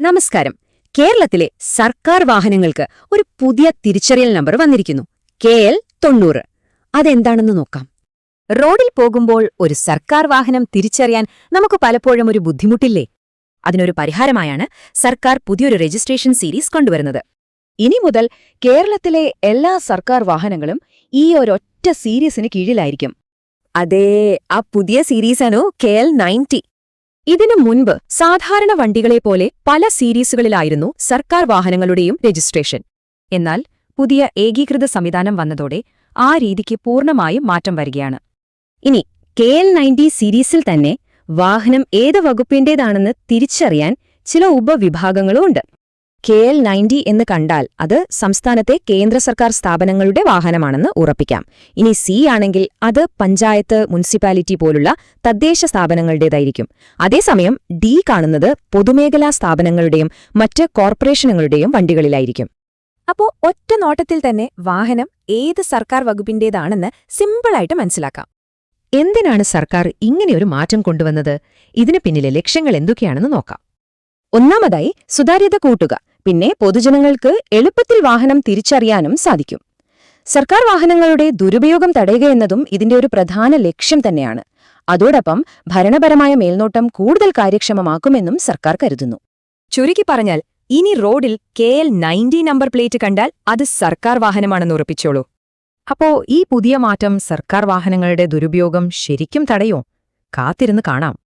നമസ്കാരം. കേരളത്തിലെ സർക്കാർ വാഹനങ്ങൾക്ക് ഒരു പുതിയ തിരിച്ചറിയൽ നമ്പർ വന്നിരിക്കുന്നു. കെ എൽ തൊണ്ണൂറ്. അതെന്താണെന്ന് നോക്കാം. റോഡിൽ പോകുമ്പോൾ ഒരു സർക്കാർ വാഹനം തിരിച്ചറിയാൻ നമുക്ക് പലപ്പോഴും ഒരു ബുദ്ധിമുട്ടില്ലേ? അതിനൊരു പരിഹാരമായാണ് സർക്കാർ പുതിയൊരു രജിസ്ട്രേഷൻ സീരീസ് കൊണ്ടുവരുന്നത്. ഇനി മുതൽ കേരളത്തിലെ എല്ലാ സർക്കാർ വാഹനങ്ങളും ഈ ഒരൊറ്റ സീരീസിന് കീഴിലായിരിക്കും. അതേ ആ പുതിയ സീരീസാണോ കെ എൽ നയന്റി? ഇതിനു മുൻപ് സാധാരണ വണ്ടികളെപ്പോലെ പല സീരീസുകളിലായിരുന്നു സർക്കാർ വാഹനങ്ങളുടെയും രജിസ്ട്രേഷൻ. എന്നാൽ പുതിയ ഏകീകൃത സംവിധാനം വന്നതോടെ ആ രീതിക്ക് പൂർണമായും മാറ്റം വരികയാണ്. ഇനി കെ എൽ നയന്റി സീരീസിൽ തന്നെ വാഹനം ഏത് വകുപ്പിന്റേതാണെന്ന് തിരിച്ചറിയാൻ ചില ഉപവിഭാഗങ്ങളും ഉണ്ട്. കെ എൽ നയന്റി എന്ന് കണ്ടാൽ അത് സംസ്ഥാനത്തെ കേന്ദ്ര സർക്കാർ സ്ഥാപനങ്ങളുടെ വാഹനമാണെന്ന് ഉറപ്പിക്കാം. ഇനി സി ആണെങ്കിൽ അത് പഞ്ചായത്ത് മുനിസിപ്പാലിറ്റി പോലുള്ള തദ്ദേശ സ്ഥാപനങ്ങളുടേതായിരിക്കും. അതേസമയം ഡി കാണുന്നത് പൊതുമേഖലാ സ്ഥാപനങ്ങളുടെയും മറ്റ് കോർപ്പറേഷനുകളുടെയും വണ്ടികളിലായിരിക്കും. അപ്പോ ഒറ്റ നോട്ടത്തിൽ തന്നെ വാഹനം ഏത് സർക്കാർ വകുപ്പിന്റേതാണെന്ന് സിമ്പിളായിട്ട് മനസ്സിലാക്കാം. എന്തിനാണ് സർക്കാർ ഇങ്ങനെയൊരു മാറ്റം കൊണ്ടുവന്നത്? ഇതിനു പിന്നിലെ ലക്ഷ്യങ്ങൾ എന്തൊക്കെയാണെന്ന് നോക്കാം. ഒന്നാമതായി സുതാര്യത കൂട്ടുക. പിന്നെ പൊതുജനങ്ങൾക്ക് എളുപ്പത്തിൽ വാഹനം തിരിച്ചറിയാനും സാധിക്കും. സർക്കാർ വാഹനങ്ങളുടെ ദുരുപയോഗം തടയുക എന്നതും ഇതിന്റെ ഒരു പ്രധാന ലക്ഷ്യം തന്നെയാണ്. അതോടൊപ്പം ഭരണപരമായ മേൽനോട്ടം കൂടുതൽ കാര്യക്ഷമമാക്കുമെന്നും സർക്കാർ കരുതുന്നു. ചുരുക്കി പറഞ്ഞാൽ ഇനി റോഡിൽ K L ninety number plate കണ്ടാൽ അത് സർക്കാർ വാഹനമാണെന്ന് ഉറപ്പിച്ചോളൂ. അപ്പോ ഈ പുതിയ മാറ്റം സർക്കാർ വാഹനങ്ങളുടെ ദുരുപയോഗം ശരിക്കും തടയോ? കാത്തിരുന്ന് കാണാം.